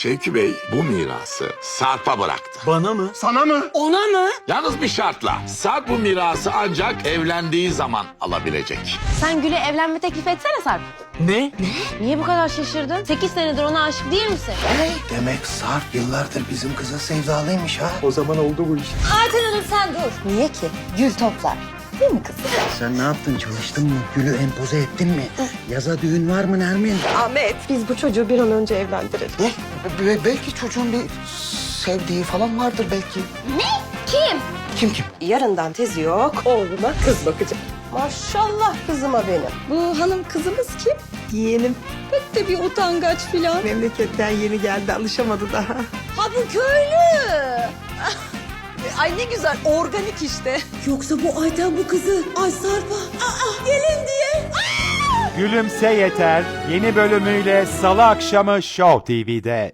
Şevki Bey bu mirası Sarp'a bıraktı. Bana mı? Sana mı? Ona mı? Yalnız bir şartla. Sarp bu mirası ancak evlendiği zaman alabilecek. Sen Gül'e evlenme teklif etsene Sarp. Ne? Niye bu kadar şaşırdın? 8 senedir ona aşık değil misin? Demek Sarp yıllardır bizim kıza sevdalıymış ha. O zaman oldu bu iş. Ayten Hanım sen dur. Niye ki? Gül toplar. Değil mi kız? Sen ne yaptın çalıştın mı? Gülü empoze ettin mi? Yaza düğün var mı Nermin? Ahmet biz bu çocuğu bir an önce evlendirelim. Ne? Be- belki çocuğun bir sevdiği falan vardır belki. Kim? Kim kim? Yarından tezi yok oğluma kız bakacak. Maşallah kızıma benim. Bu hanım kızımız kim? Yeğenim. Pek de bir utangaç filan. Memleketten yeni geldi alışamadı daha. Ha bu köylü. Ay ne güzel organik işte. Yoksa bu Ayten bu kızı Ay Sarp'a aa, gelin diye. Gülümse Yeter yeni bölümüyle Salı akşamı Show TV'de.